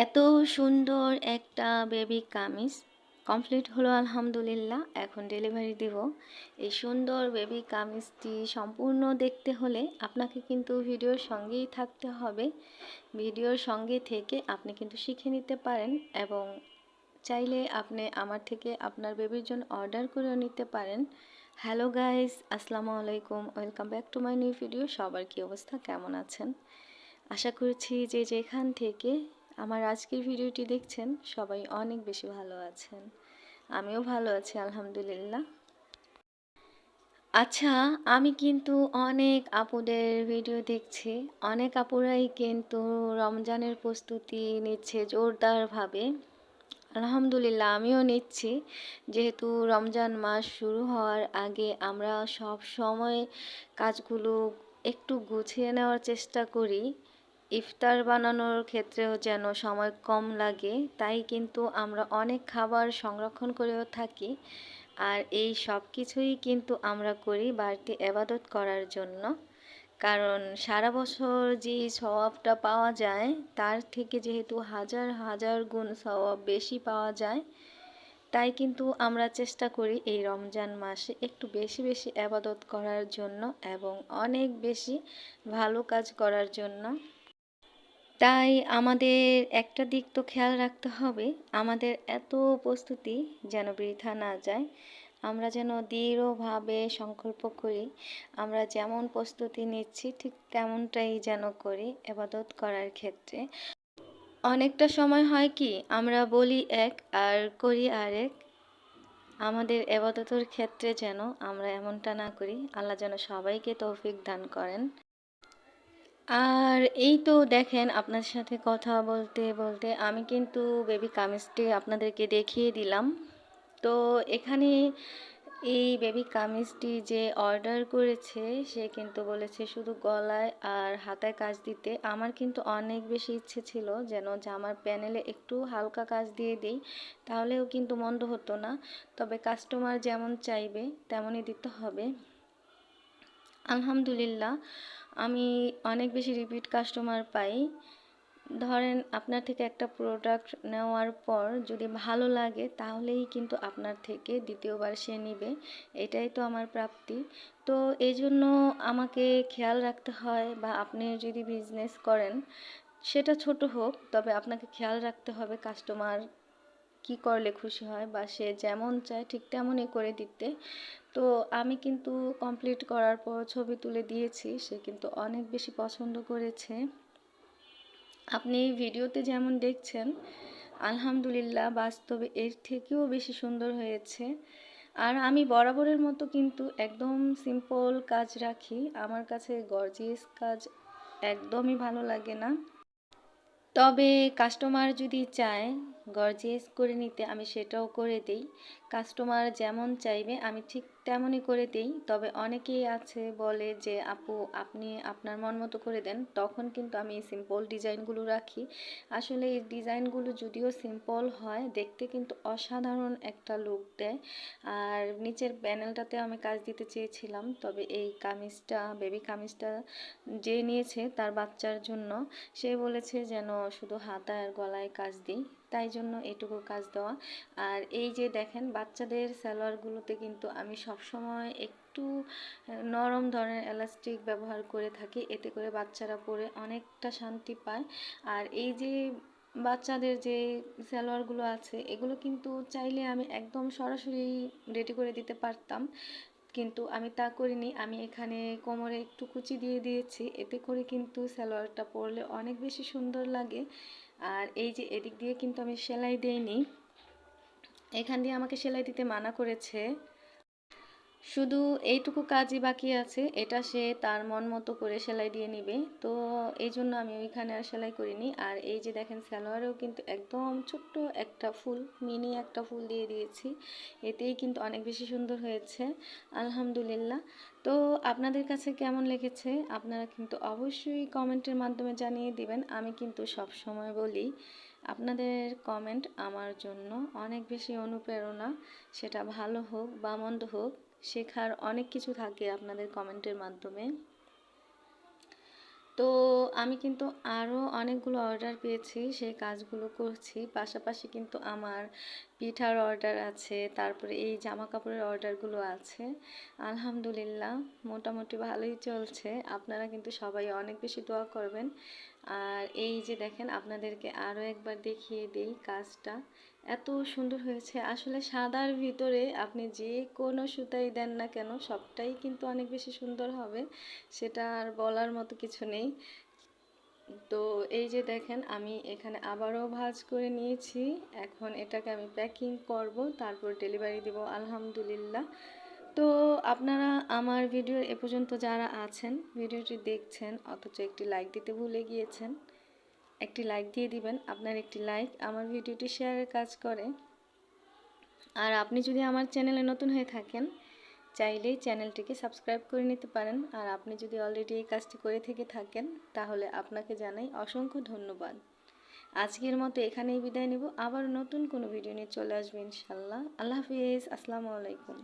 এত সুন্দর একটা বেবি কামিজ। কমপ্লিট হলো আলহামদুলিল্লাহ, এখন ডেলিভারি দিব। এই সুন্দর বেবি কামিজটি সম্পূর্ণ দেখতে হলে আপনাকে কিন্তু ভিডিওর সঙ্গেই থাকতে হবে। ভিডিওর সঙ্গে থেকে আপনি কিন্তু শিখে নিতে পারেন এবং চাইলে আপনি আমার থেকে আপনার বেবির জন্য অর্ডার করেও নিতে পারেন। হ্যালো গাইস আসসালামু আলাইকুম welcome back to my new video সবার কি অবস্থা, কেমন আছেন? আশা করছি যে যেখান থেকে আমার আজকের ভিডিওটি দেখছেন সবাই অনেক বেশি ভালো আছেন। আমিও ভালো আছি, আলহামদুলিল্লাহ। আচ্ছা আমি কিন্তু অনেক আপুদের ভিডিও দেখছি। অনেক আপুরাই কিন্তু রমজানের প্রস্তুতি নিচ্ছে জোরদারভাবে। আলহামদুলিল্লাহ, আমিও নিচ্ছি। যেহেতু রমজান মাস শুরু হওয়ার আগে আমরা সব সময় কাজগুলো একটু গুছিয়ে নেওয়ার চেষ্টা করি। ইফতার বানানোর ক্ষেত্রেও যেন সময় কম লাগে, তাই কিন্তু আমরা অনেক খাবার সংরক্ষণ করেও থাকি। আর এই সব কিছুই কিন্তু আমরা করি বাড়তি এবাদত করার জন্য। কারণ সারা বছর যে স্বভাবটা পাওয়া যায়, তার থেকে যেহেতু হাজার হাজার গুণ স্বভাব বেশি পাওয়া যায়, তাই কিন্তু আমরা চেষ্টা করি এই রমজান মাসে একটু বেশি বেশি আবাদত করার জন্য এবং অনেক বেশি ভালো কাজ করার জন্য। তাই আমাদের একটা দিক তো খেয়াল রাখতে হবে। আমাদের এত প্রস্তুতি যেন বৃথা না যায়, আমরা যেন দৃঢ়ভাবে সংকল্প করি, আমরা যেমন প্রস্তুতি নিচ্ছি ঠিক তেমনটাই যেন করি এবাদত করার ক্ষেত্রে। অনেকটা সময় হয় কি, আমরা বলি এক আর করি আরেক আমাদের এবাদতের ক্ষেত্রে যেন আমরা এমনটা না করি, আল্লাহ যেন সবাইকে তৌফিক দান করেন। আর এই তো দেখেন আপনার সাথে কথা বলতে বলতে আমি কিন্তু বেবি কামিজটি আপনাদেরকে দেখিয়ে দিলাম। তো এখানে এই বেবি কামিজটি যে অর্ডার করেছে, সে কিন্তু বলেছে শুধু গলায় আর হাতায় কাজ দিতে। আমার কিন্তু অনেক বেশি ইচ্ছে ছিল যেন জামার প্যানেলে একটু হালকা কাজ দিয়ে দিই, তাহলেও কিন্তু মন্দ হতো না। তবে কাস্টমার যেমন চাইবে, তেমনই দিতে হবে। আলহামদুলিল্লাহ, আমি অনেক বেশি রিপিট কাস্টমার পাই। ধরেন আপনার থেকে একটা প্রোডাক্ট নেওয়ার পর যদি ভালো লাগে, তাহলেই কিন্তু আপনার থেকে দ্বিতীয়বার সে নিবে। এটাই তো আমার প্রাপ্তি। তো এই জন্য আমাকে খেয়াল রাখতে হয় বা আপনি যদি বিজনেস করেন, সেটা ছোট হোক, তবে আপনাকে খেয়াল রাখতে হবে কাস্টমার কি করলে খুশি হয় বা সে যেমন চায় ঠিক তেমনই করে দিতে। তো আমি কিন্তু কমপ্লিট করার পর ছবি তুলে দিয়েছি, সে কিন্তু অনেক বেশি পছন্দ করেছে। আপনি ভিডিওতে যেমন দেখছেন, আলহামদুলিল্লাহ বাস্তবে এর থেকেও বেশি সুন্দর হয়েছে। আর আমি বরাবরের মতো কিন্তু একদম সিম্পল কাজ রাখি, আমার কাছে গর্জিয়াস কাজ একদমই ভালো লাগে না। তবে কাস্টমার যদি চায় গর্জিয়াস করে নিতে আমি সেটাও করে দিই। কাস্টমার যেমন চাইবে, আমি ঠিক তেমনই করে দিই। তবে অনেকেই আছে বলে যে, আপু, আপনি আপনার মন মতো করে দেন। তখন কিন্তু আমি সিম্পল ডিজাইনগুলো রাখি। আসলে এই ডিজাইনগুলো যদিও সিম্পল হয়, দেখতে কিন্তু অসাধারণ একটা লুক দেয়। আর নিচের প্যানেলটাতে আমি কাজ দিতে চেয়েছিলাম, তবে এই কামিজটা বেবি কামিজটা যে নিয়েছে তার বাচ্চার জন্য, সে বলেছে যেন শুধু হাতা আর গলায় কাজ দিই। তাই জন্য এটুকু কাজ দেওয়া। আর এই যে দেখেন, বাচ্চাদের সালোয়ারগুলোতে কিন্তু আমি সবসময় একটু নরম ধরনের এলাস্টিক ব্যবহার করে থাকি। এতে করে বাচ্চারা পরে অনেকটা শান্তি পায়। আর এই যে বাচ্চাদের যে সালোয়ারগুলো আছে, এগুলো কিন্তু চাইলে আমি একদম সরাসরি রেডি করে দিতে পারতাম। কিন্তু আমি তা করিনি। আমি এখানে কোমরে একটু কুচি দিয়ে দিয়েছি। এতে করে কিন্তু সালোয়ারটা পরলে অনেক বেশি সুন্দর লাগে। আর এই যে এদিক দিয়ে কিন্তু আমি সেলাই দেইনি। এখান দিয়ে আমাকে সেলাই দিতে মানা করেছে। শুধু এইটুকু কাজই বাকি আছে, এটা সে তার মন মতো করে সেলাই দিয়ে নিবে। তো এই জন্য আমি ওইখানে আর সেলাই করিনি। আর এই যে দেখেন সালোয়ারেও কিন্তু একদম ছোট্ট একটা ফুল, মিনি একটা ফুল দিয়ে দিয়েছি। এতেই কিন্তু অনেক বেশি সুন্দর হয়েছে, আলহামদুলিল্লাহ। তো আপনাদের কাছে কেমন লেগেছে? আপনারা কিন্তু অবশ্যই কমেন্টের মাধ্যমে জানিয়ে দিবেন। আমি কিন্তু সব সময় বলি, আপনাদের কমেন্ট আমার জন্য অনেক বেশি অনুপ্রেরণা। সেটা ভালো হোক বা মন্দ হোক শেখার অনেক কিছু থাকে আপনাদের কমেন্টের মাধ্যমে। তো আমি কিন্তু আরও অনেকগুলো অর্ডার পেয়েছি, সেই কাজগুলো করছি। পাশাপাশি কিন্তু আমার পিঠার অর্ডার আছে, তারপরে এই জামা কাপড়ের অর্ডারগুলো আছে। আলহামদুলিল্লাহ, মোটামুটি ভালোই চলছে। আপনারা কিন্তু সবাই অনেক বেশি দোয়া করবেন। আর এই যে দেখেন, আপনাদেরকে আরও একবার দেখিয়ে দিই কাজটা। এত সুন্দর হয়েছে। আসলে সাদার ভিতরে আপনি যে কোনো সুতাই দেন না কেন, সবটাই কিন্তু অনেক বেশি সুন্দর হবে। সেটা আর বলার মতো কিছু নেই। তো এই যে দেখেন, আমি এখানে আবারও ভাজ করে নিয়েছি। এখন এটাকে আমি প্যাকিং করব, তারপর ডেলিভারি দেব, আলহামদুলিল্লাহ। তো আপনারা আমার ভিডিও এ পর্যন্ত যারা আছেন ভিডিওটি দেখছেন, অথচ একটি লাইক দিতে ভুলে গিয়েছেন একটি লাইক দিয়ে দিবেন, আপনার একটি লাইক আমার ভিডিওটি শেয়ারের কাজ করে। আর আপনি যদি আমার চ্যানেলে নতুন হয়ে থাকেন, চাইলেই চ্যানেলটিকে সাবস্ক্রাইব করে নিতে পারেন। আর আপনি যদি অলরেডি এই কাজটি করে থেকে থাকেন, তাহলে আপনাকে জানাই অসংখ্য ধন্যবাদ। আজকের মতো এখানেই বিদায় নেব। আবার নতুন কোনো ভিডিও নিয়ে চলে আসবে ইনশাল্লাহ। আল্লাহ হাফিজ। আসসালামু আলাইকুম।